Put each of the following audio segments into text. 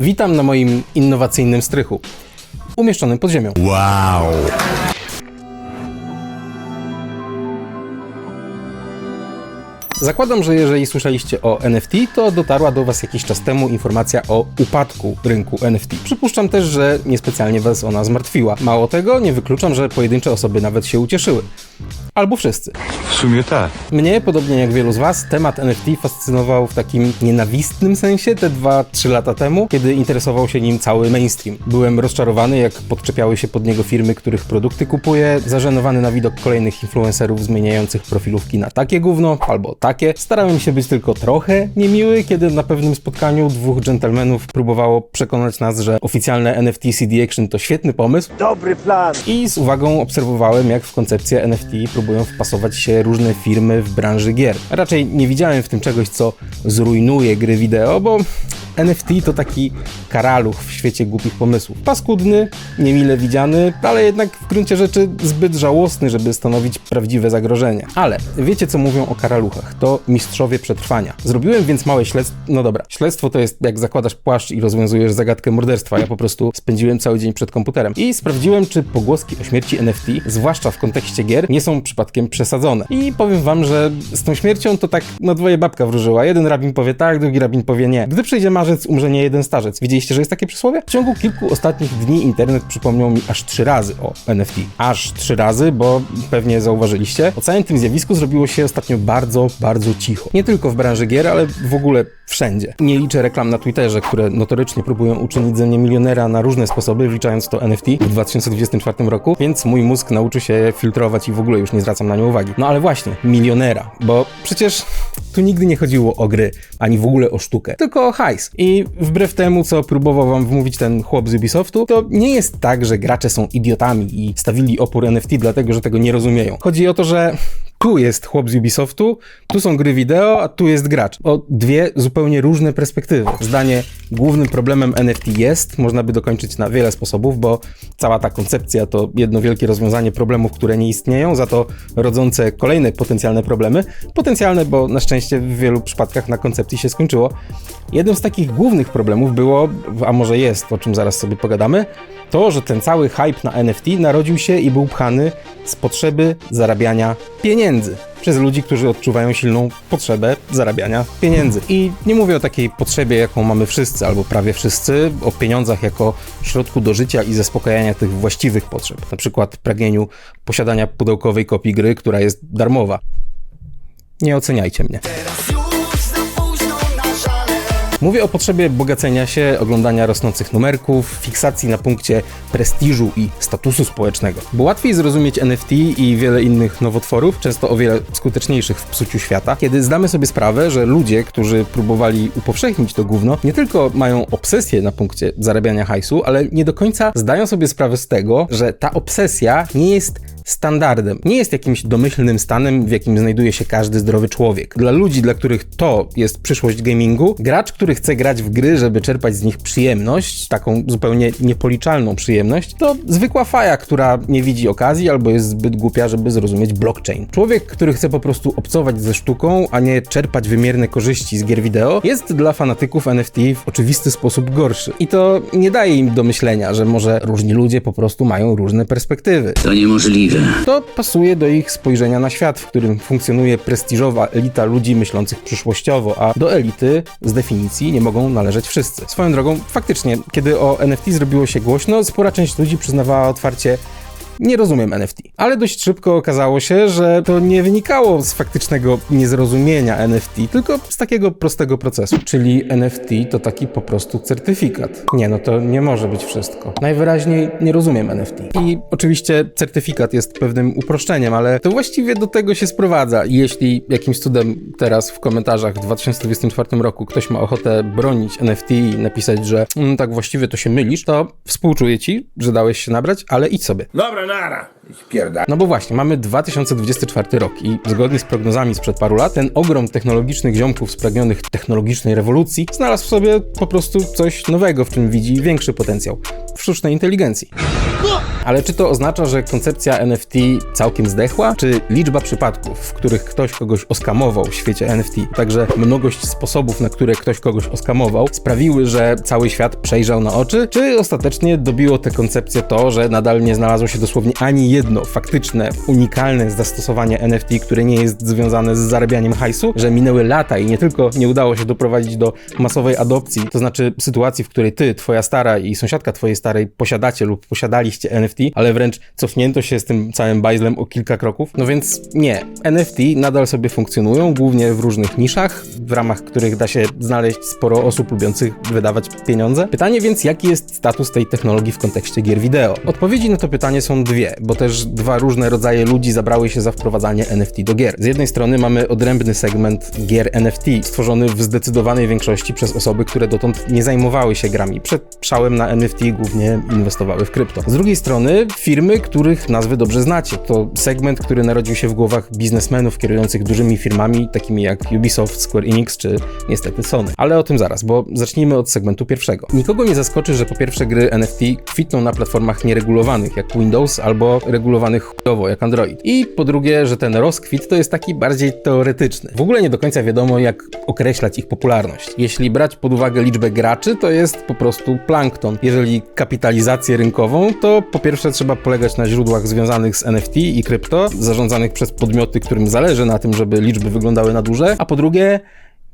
Witam na moim innowacyjnym strychu, umieszczonym pod ziemią. Wow. Zakładam, że jeżeli słyszeliście o NFT, to dotarła do Was jakiś czas temu informacja o upadku rynku NFT. Przypuszczam też, że niespecjalnie Was ona zmartwiła. Mało tego, nie wykluczam, że pojedyncze osoby nawet się ucieszyły. Albo wszyscy. W sumie tak. Mnie, podobnie jak wielu z Was, temat NFT fascynował w takim nienawistnym sensie te 2-3 lata temu, kiedy interesował się nim cały mainstream. Byłem rozczarowany, jak podczepiały się pod niego firmy, których produkty kupuję, zażenowany na widok kolejnych influencerów zmieniających profilówki na takie gówno albo takie. Starałem się być tylko trochę niemiły, kiedy na pewnym spotkaniu dwóch dżentelmenów próbowało przekonać nas, że oficjalne NFT CD Action to świetny pomysł. Dobry plan. I z uwagą obserwowałem, jak w koncepcję NFT próbują wpasować się różne firmy w branży gier. Raczej nie widziałem w tym czegoś, co zrujnuje gry wideo, bo NFT to taki karaluch w świecie głupich pomysłów. Paskudny, niemile widziany, ale jednak w gruncie rzeczy zbyt żałosny, żeby stanowić prawdziwe zagrożenie. Ale wiecie, co mówią o karaluchach? To mistrzowie przetrwania. Zrobiłem więc małe śledztwo. No dobra, śledztwo to jest jak zakładasz płaszcz i rozwiązujesz zagadkę morderstwa. Ja po prostu spędziłem cały dzień przed komputerem i sprawdziłem, czy pogłoski o śmierci NFT, zwłaszcza w kontekście gier, nie są przypadkiem przesadzone. I powiem wam, że z tą śmiercią to tak na dwoje babka wróżyła. Jeden rabin powie tak, drugi rabin powie nie. Gdy przyjdzie marzec, umrze nie jeden starzec. Widzieliście, że jest takie przysłowie? W ciągu kilku ostatnich dni internet przypomniał mi aż trzy razy o NFT. Aż trzy razy, bo pewnie zauważyliście. O całym tym zjawisku zrobiło się ostatnio bardzo, bardzo cicho. Nie tylko w branży gier, ale w ogóle wszędzie. Nie liczę reklam na Twitterze, które notorycznie próbują uczynić ze mnie milionera na różne sposoby, wliczając to NFT w 2024 roku, więc mój mózg nauczy się filtrować i w ogóle już nie zwracam na nie uwagi. No ale właśnie, milionera, bo przecież tu nigdy nie chodziło o gry, ani w ogóle o sztukę, tylko o hajs. I wbrew temu, co próbował wam wmówić ten chłop z Ubisoftu, to nie jest tak, że gracze są idiotami i stawili opór NFT dlatego, że tego nie rozumieją. Chodzi o to, że tu jest chłop z Ubisoftu, tu są gry wideo, a tu jest gracz. O dwie zupełnie różne perspektywy. Zdanie głównym problemem NFT jest, można by dokończyć na wiele sposobów, bo cała ta koncepcja to jedno wielkie rozwiązanie problemów, które nie istnieją, za to rodzące kolejne potencjalne problemy. Potencjalne, bo na szczęście w wielu przypadkach na koncepcji się skończyło. Jednym z takich głównych problemów było, a może jest, o czym zaraz sobie pogadamy, to, że ten cały hype na NFT narodził się i był pchany z potrzeby zarabiania pieniędzy przez ludzi, którzy odczuwają silną potrzebę zarabiania pieniędzy. I nie mówię o takiej potrzebie, jaką mamy wszyscy, albo prawie wszyscy, o pieniądzach jako środku do życia i zaspokajania tych właściwych potrzeb, na przykład pragnieniu posiadania pudełkowej kopii gry, która jest darmowa. Nie oceniajcie mnie. Mówię o potrzebie bogacenia się, oglądania rosnących numerków, fiksacji na punkcie prestiżu i statusu społecznego. Bo łatwiej zrozumieć NFT i wiele innych nowotworów, często o wiele skuteczniejszych w psuciu świata, kiedy zdamy sobie sprawę, że ludzie, którzy próbowali upowszechnić to gówno, nie tylko mają obsesję na punkcie zarabiania hajsu, ale nie do końca zdają sobie sprawę z tego, że ta obsesja nie jest standardem. Nie jest jakimś domyślnym stanem, w jakim znajduje się każdy zdrowy człowiek. Dla ludzi, dla których to jest przyszłość gamingu, gracz, który chce grać w gry, żeby czerpać z nich przyjemność, taką zupełnie niepoliczalną przyjemność, to zwykła faja, która nie widzi okazji albo jest zbyt głupia, żeby zrozumieć blockchain. Człowiek, który chce po prostu obcować ze sztuką, a nie czerpać wymierne korzyści z gier wideo, jest dla fanatyków NFT w oczywisty sposób gorszy. I to nie daje im do myślenia, że może różni ludzie po prostu mają różne perspektywy. To niemożliwe. To pasuje do ich spojrzenia na świat, w którym funkcjonuje prestiżowa elita ludzi myślących przyszłościowo, a do elity z definicji nie mogą należeć wszyscy. Swoją drogą, faktycznie, kiedy o NFT zrobiło się głośno, spora część ludzi przyznawała otwarcie, nie rozumiem NFT. Ale dość szybko okazało się, że to nie wynikało z faktycznego niezrozumienia NFT, tylko z takiego prostego procesu. Czyli NFT to taki po prostu certyfikat. Nie, no to nie może być wszystko. Najwyraźniej nie rozumiem NFT. I oczywiście certyfikat jest pewnym uproszczeniem, ale to właściwie do tego się sprowadza. Jeśli jakimś cudem teraz w komentarzach w 2024 roku ktoś ma ochotę bronić NFT i napisać, że mm, tak właściwie to się mylisz, to współczuję ci, że dałeś się nabrać, ale idź sobie. Dobra, Ich pierda. No bo właśnie, mamy 2024 rok i zgodnie z prognozami sprzed paru lat, ten ogrom technologicznych ziomków spragnionych technologicznej rewolucji znalazł w sobie po prostu coś nowego, w czym widzi większy potencjał w sztucznej inteligencji. Ale czy to oznacza, że koncepcja NFT całkiem zdechła? Czy liczba przypadków, w których ktoś kogoś oskamował w świecie NFT, także mnogość sposobów, na które ktoś kogoś oskamował, sprawiły, że cały świat przejrzał na oczy? Czy ostatecznie dobiło tę koncepcję to, że nadal nie znalazło się dosłownie ani jedno faktyczne, unikalne zastosowanie NFT, które nie jest związane z zarabianiem hajsu, że minęły lata i nie tylko nie udało się doprowadzić do masowej adopcji, to znaczy sytuacji, w której ty, twoja stara i sąsiadka twojej starej posiadacie lub posiadaliście NFT, ale wręcz cofnięto się z tym całym bajzlem o kilka kroków. No więc nie. NFT nadal sobie funkcjonują, głównie w różnych niszach, w ramach których da się znaleźć sporo osób lubiących wydawać pieniądze. Pytanie więc, jaki jest status tej technologii w kontekście gier wideo? Odpowiedzi na to pytanie są dwie, bo też dwa różne rodzaje ludzi zabrały się za wprowadzanie NFT do gier. Z jednej strony mamy odrębny segment gier NFT, stworzony w zdecydowanej większości przez osoby, które dotąd nie zajmowały się grami. Przed szałem na NFT głównie inwestowały w krypto. Z drugiej strony firmy, których nazwy dobrze znacie. To segment, który narodził się w głowach biznesmenów kierujących dużymi firmami, takimi jak Ubisoft, Square Enix czy niestety Sony. Ale o tym zaraz, bo zacznijmy od segmentu pierwszego. Nikogo nie zaskoczy, że po pierwsze gry NFT kwitną na platformach nieregulowanych jak Windows albo regulowanych chujowo jak Android. I po drugie, że ten rozkwit to jest taki bardziej teoretyczny. W ogóle nie do końca wiadomo, jak określać ich popularność. Jeśli brać pod uwagę liczbę graczy, to jest po prostu plankton. Jeżeli kapitalizację rynkową, to po pierwsze trzeba polegać na źródłach związanych z NFT i krypto, zarządzanych przez podmioty, którym zależy na tym, żeby liczby wyglądały na duże, a po drugie,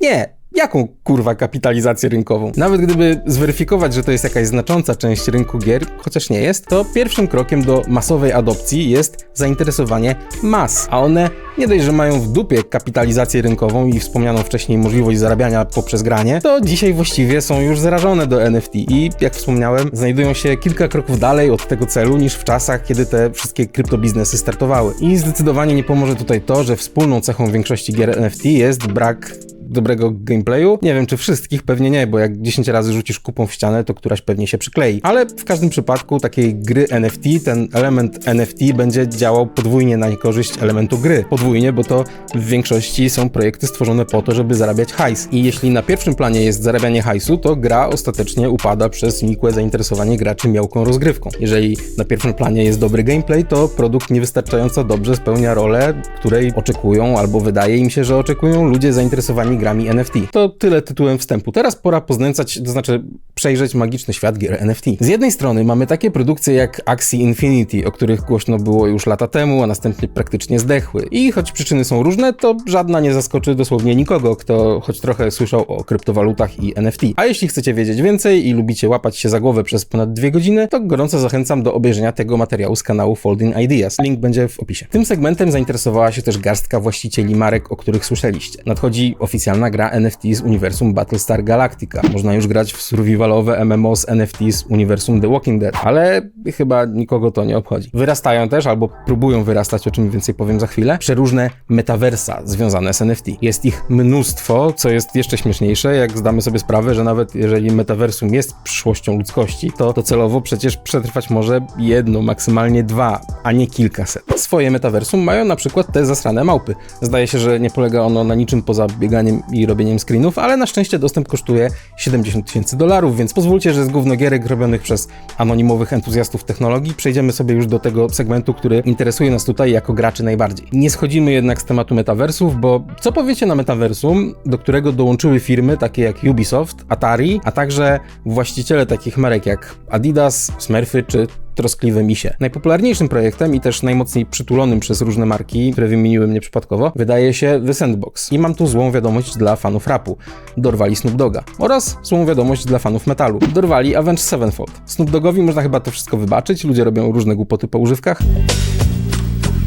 nie, Jaką kurwa kapitalizację rynkową? Nawet gdyby zweryfikować, że to jest jakaś znacząca część rynku gier, chociaż nie jest, to pierwszym krokiem do masowej adopcji jest zainteresowanie mas, a one nie dość, że mają w dupie kapitalizację rynkową i wspomnianą wcześniej możliwość zarabiania poprzez granie, to dzisiaj właściwie są już zarażone do NFT i jak wspomniałem, znajdują się kilka kroków dalej od tego celu niż w czasach, kiedy te wszystkie kryptobiznesy startowały. I zdecydowanie nie pomoże tutaj to, że wspólną cechą większości gier NFT jest brak dobrego gameplayu. Nie wiem, czy wszystkich, pewnie nie, bo jak 10 razy rzucisz kupą w ścianę, to któraś pewnie się przyklei. Ale w każdym przypadku takiej gry NFT, ten element NFT będzie działał podwójnie na niekorzyść elementu gry. Podwójnie, bo to w większości są projekty stworzone po to, żeby zarabiać hajs. I jeśli na pierwszym planie jest zarabianie hajsu, to gra ostatecznie upada przez nikłe zainteresowanie graczy miałką rozgrywką. Jeżeli na pierwszym planie jest dobry gameplay, to produkt niewystarczająco dobrze spełnia rolę, której oczekują, albo wydaje im się, że oczekują ludzie zainteresowani grami NFT. To tyle tytułem wstępu. Teraz pora poznęcać, to znaczy przejrzeć magiczny świat gier NFT. Z jednej strony mamy takie produkcje jak Axie Infinity, o których głośno było już lata temu, a następnie praktycznie zdechły. I choć przyczyny są różne, to żadna nie zaskoczy dosłownie nikogo, kto choć trochę słyszał o kryptowalutach i NFT. A jeśli chcecie wiedzieć więcej i lubicie łapać się za głowę przez ponad dwie godziny, to gorąco zachęcam do obejrzenia tego materiału z kanału Folding Ideas. Link będzie w opisie. Tym segmentem zainteresowała się też garstka właścicieli marek, o których słyszeliście. Nadchodzi oficjalna gra NFT z uniwersum Battlestar Galactica. Można już grać w survivalowe MMO z NFT z uniwersum The Walking Dead, ale chyba nikogo to nie obchodzi. Wyrastają też, albo próbują wyrastać, o czym więcej powiem za chwilę, przeróżne metaversa związane z NFT. Jest ich mnóstwo, co jest jeszcze śmieszniejsze, jak zdamy sobie sprawę, że nawet jeżeli metaversum jest przyszłością ludzkości, to docelowo przecież przetrwać może jedno, maksymalnie dwa, a nie kilkaset. Swoje metaversum mają na przykład te zasrane małpy. Zdaje się, że nie polega ono na niczym poza bieganiem i robieniem screenów, ale na szczęście dostęp kosztuje 70 tysięcy dolarów, więc pozwólcie, że z gównogierek robionych przez anonimowych entuzjastów technologii przejdziemy sobie już do tego segmentu, który interesuje nas tutaj jako graczy najbardziej. Nie schodzimy jednak z tematu metaversów, bo co powiecie na metaversum, do którego dołączyły firmy takie jak Ubisoft, Atari, a także właściciele takich marek jak Adidas, Smurfy czy troskliwe misie. Najpopularniejszym projektem i też najmocniej przytulonym przez różne marki, które wymieniłem nieprzypadkowo, wydaje się The Sandbox. I mam tu złą wiadomość dla fanów rapu. Dorwali Snoop Doga. Oraz złą wiadomość dla fanów metalu. Dorwali Avenged Sevenfold. Snoop Dogowi można chyba to wszystko wybaczyć, ludzie robią różne głupoty po używkach.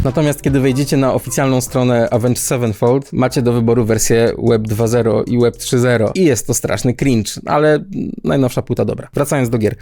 Natomiast kiedy wejdziecie na oficjalną stronę Avenged Sevenfold, macie do wyboru wersję Web 2.0 i Web 3.0 i jest to straszny cringe, ale najnowsza płyta dobra. Wracając do gier.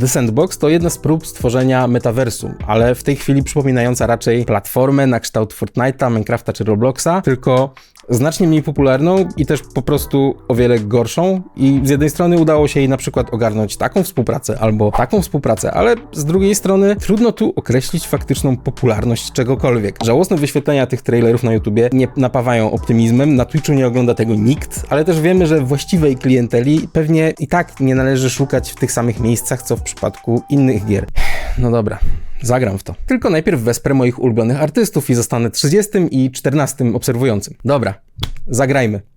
The Sandbox to jedna z prób stworzenia metaversum, ale w tej chwili przypominająca raczej platformę na kształt Fortnite'a, Minecrafta czy Robloxa, tylko znacznie mniej popularną i też po prostu o wiele gorszą. I z jednej strony udało się jej na przykład ogarnąć taką współpracę albo taką współpracę, ale z drugiej strony trudno tu określić faktyczną popularność czegokolwiek. Żałosne wyświetlenia tych trailerów na YouTubie nie napawają optymizmem, na Twitchu nie ogląda tego nikt, ale też wiemy, że właściwej klienteli pewnie i tak nie należy szukać w tych samych miejscach, co w przypadku innych gier. No dobra, Zagram w to. Tylko najpierw wesprę moich ulubionych artystów i zostanę 30 i 14 obserwującym. Dobra, zagrajmy.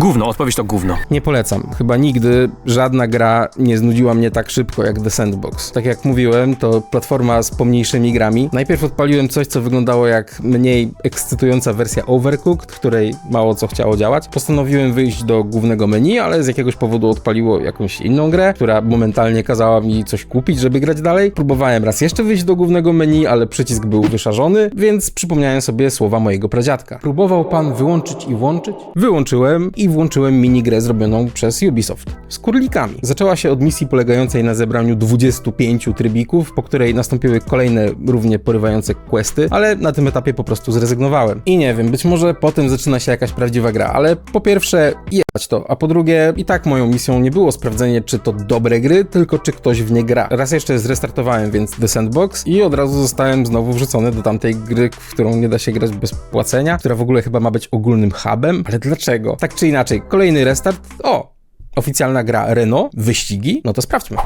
Gówno, odpowiedź to gówno. Nie polecam. Chyba nigdy żadna gra nie znudziła mnie tak szybko jak The Sandbox. Tak jak mówiłem, to platforma z pomniejszymi grami. Najpierw odpaliłem coś, co wyglądało jak mniej ekscytująca wersja Overcooked, której mało co chciało działać. Postanowiłem wyjść do głównego menu, ale z jakiegoś powodu odpaliło jakąś inną grę, która momentalnie kazała mi coś kupić, żeby grać dalej. Próbowałem raz jeszcze wyjść do głównego menu, ale przycisk był wyszarzony, więc przypomniałem sobie słowa mojego pradziadka. Próbował pan wyłączyć i włączyć? Wyłączyłem i włączyłem minigrę zrobioną przez Ubisoft z kurlikami. Zaczęła się od misji polegającej na zebraniu 25 trybików, po której nastąpiły kolejne równie porywające questy, ale na tym etapie po prostu zrezygnowałem. I nie wiem, być może potem zaczyna się jakaś prawdziwa gra, ale po pierwsze jebać to, a po drugie i tak moją misją nie było sprawdzenie, czy to dobre gry, tylko czy ktoś w nie gra. Raz jeszcze zrestartowałem więc The Sandbox i od razu zostałem znowu wrzucony do tamtej gry, w którą nie da się grać bez płacenia, która w ogóle chyba ma być ogólnym hubem, ale dlaczego? Tak czy inaczej, kolejny restart. O! Oficjalna gra Renault, wyścigi, no to sprawdźmy.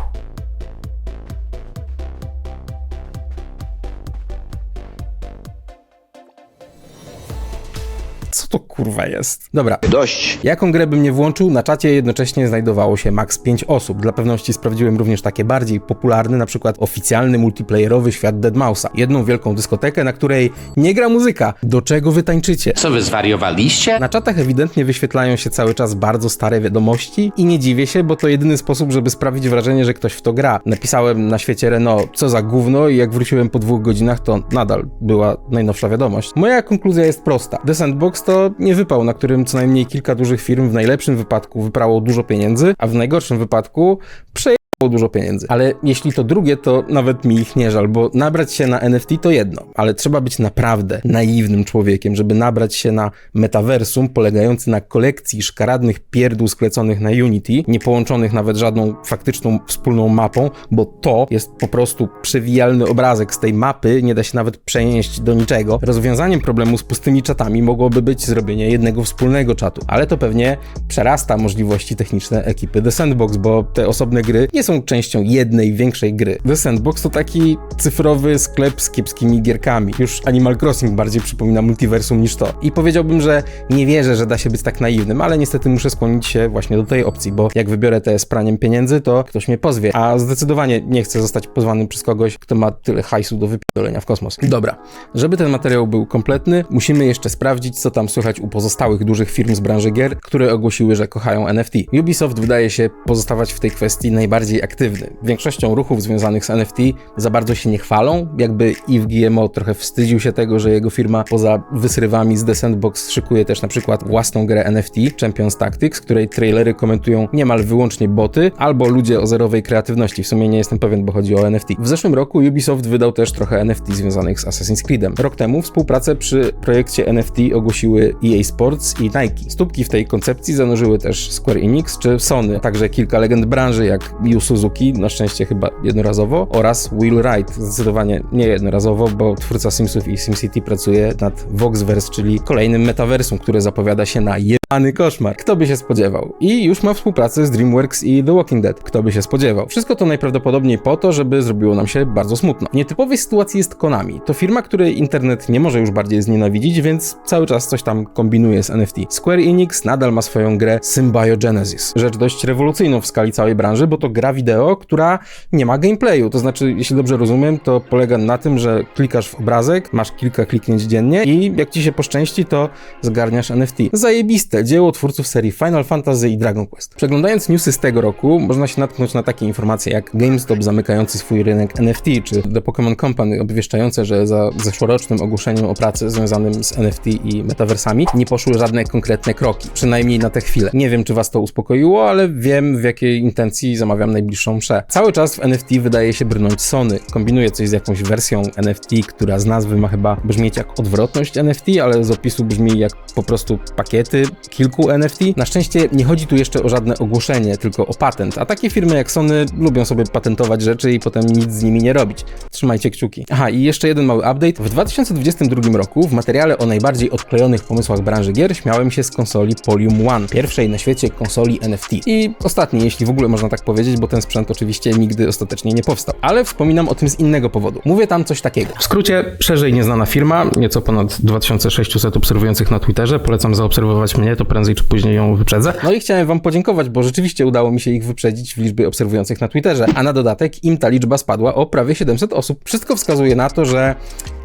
Co to kurwa jest? Dobra, Dość. Jaką grę bym nie włączył, na czacie jednocześnie znajdowało się max 5 osób. Dla pewności sprawdziłem również takie bardziej popularne, na przykład oficjalny multiplayerowy świat Deadmausa. Jedną wielką dyskotekę, na której nie gra muzyka. Do czego wy tańczycie? Co wy zwariowaliście? Na czatach ewidentnie wyświetlają się cały czas bardzo stare wiadomości i nie dziwię się, bo to jedyny sposób, żeby sprawić wrażenie, że ktoś w to gra. Napisałem na świecie Renault, co za gówno i jak wróciłem po dwóch godzinach, to nadal była najnowsza wiadomość. Moja konkluzja jest prosta. The Sandbox to nie wypał, na którym co najmniej kilka dużych firm w najlepszym wypadku wyprało dużo pieniędzy, a w najgorszym wypadku przeje dużo pieniędzy. Ale jeśli to drugie, to nawet mi ich nie żal, bo nabrać się na NFT to jedno, ale trzeba być naprawdę naiwnym człowiekiem, żeby nabrać się na metaversum polegający na kolekcji szkaradnych pierdół skleconych na Unity, nie połączonych nawet żadną faktyczną wspólną mapą, bo to jest po prostu przewijalny obrazek z tej mapy, nie da się nawet przenieść do niczego. Rozwiązaniem problemu z pustymi czatami mogłoby być zrobienie jednego wspólnego czatu, ale to pewnie przerasta możliwości techniczne ekipy The Sandbox, bo te osobne gry nie są częścią jednej większej gry. The Sandbox to taki cyfrowy sklep z kiepskimi gierkami. Już Animal Crossing bardziej przypomina multiversum niż to. I powiedziałbym, że nie wierzę, że da się być tak naiwnym, ale niestety muszę skłonić się właśnie do tej opcji, bo jak wybiorę te z praniem pieniędzy, to ktoś mnie pozwie, a zdecydowanie nie chcę zostać pozwanym przez kogoś, kto ma tyle hajsu do wypierdolenia w kosmos. Dobra, żeby ten materiał był kompletny, musimy jeszcze sprawdzić, co tam słychać u pozostałych dużych firm z branży gier, które ogłosiły, że kochają NFT. Ubisoft wydaje się pozostawać w tej kwestii najbardziej aktywny. Większością ruchów związanych z NFT za bardzo się nie chwalą, jakby Yves Guillemot trochę wstydził się tego, że jego firma poza wysrywami z The Sandbox szykuje też na przykład własną grę NFT, Champions Tactics, której trailery komentują niemal wyłącznie boty albo ludzie o zerowej kreatywności. W sumie nie jestem pewien, bo chodzi o NFT. W zeszłym roku Ubisoft wydał też trochę NFT związanych z Assassin's Creedem. Rok temu współpracę przy projekcie NFT ogłosiły EA Sports i Nike. Stópki w tej koncepcji zanurzyły też Square Enix czy Sony, także kilka legend branży jak Yu Suzuki, na szczęście chyba jednorazowo, oraz Will Wright, zdecydowanie nie jednorazowo, bo twórca Simsów i SimCity pracuje nad Voxverse, czyli kolejnym metaversum, które zapowiada się na jebany koszmar. Kto by się spodziewał? I już ma współpracę z DreamWorks i The Walking Dead. Kto by się spodziewał? Wszystko to najprawdopodobniej po to, żeby zrobiło nam się bardzo smutno. W nietypowej sytuacji jest Konami. To firma, której internet nie może już bardziej znienawidzić, więc cały czas coś tam kombinuje z NFT. Square Enix nadal ma swoją grę Symbiogenesis. Rzecz dość rewolucyjną w skali całej branży, bo to gra wideo, która nie ma gameplayu. To znaczy, jeśli dobrze rozumiem, to polega na tym, że klikasz w obrazek, masz kilka kliknięć dziennie i jak ci się poszczęści, to zgarniasz NFT. Zajebiste dzieło twórców serii Final Fantasy i Dragon Quest. Przeglądając newsy z tego roku, można się natknąć na takie informacje jak GameStop zamykający swój rynek NFT, czy The Pokémon Company obwieszczające, że za zeszłorocznym ogłoszeniem o pracy związanym z NFT i metaversami nie poszły żadne konkretne kroki, przynajmniej na tę chwilę. Nie wiem, czy was to uspokoiło, ale wiem, w jakiej intencji zamawiam najbliższą mszę. Cały czas w NFT wydaje się brnąć Sony. Kombinuje coś z jakąś wersją NFT, która z nazwy ma chyba brzmieć jak odwrotność NFT, ale z opisu brzmi jak po prostu pakiety kilku NFT. Na szczęście nie chodzi tu jeszcze o żadne ogłoszenie, tylko o patent, a takie firmy jak Sony lubią sobie patentować rzeczy i potem nic z nimi nie robić. Trzymajcie kciuki. Aha, i jeszcze jeden mały update. W 2022 roku w materiale o najbardziej odklejonych pomysłach branży gier śmiałem się z konsoli Polium One, pierwszej na świecie konsoli NFT. I ostatniej, jeśli w ogóle można tak powiedzieć, bo ten sprzęt oczywiście nigdy ostatecznie nie powstał. Ale wspominam o tym z innego powodu. Mówię tam coś takiego. W skrócie, szerzej nieznana firma, nieco ponad 2600 obserwujących na Twitterze. Polecam zaobserwować mnie, to prędzej czy później ją wyprzedzę. No i chciałem wam podziękować, bo rzeczywiście udało mi się ich wyprzedzić w liczbie obserwujących na Twitterze, a na dodatek im ta liczba spadła o prawie 700 osób. Wszystko wskazuje na to, że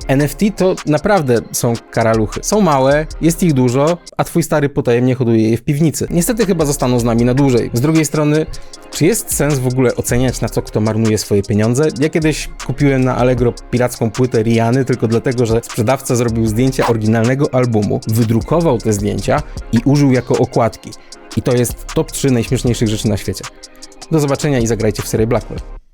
NFT to naprawdę są karaluchy. Są małe, jest ich dużo, a twój stary potajemnie hoduje je w piwnicy. Niestety chyba zostaną z nami na dłużej. Z drugiej strony, czy jest sens w ogóle oceniać, na co kto marnuje swoje pieniądze? Ja kiedyś kupiłem na Allegro piracką płytę Riany tylko dlatego, że sprzedawca zrobił zdjęcia oryginalnego albumu, wydrukował te zdjęcia i użył jako okładki. I to jest top 3 najśmieszniejszych rzeczy na świecie. Do zobaczenia i zagrajcie w serię Blackwell.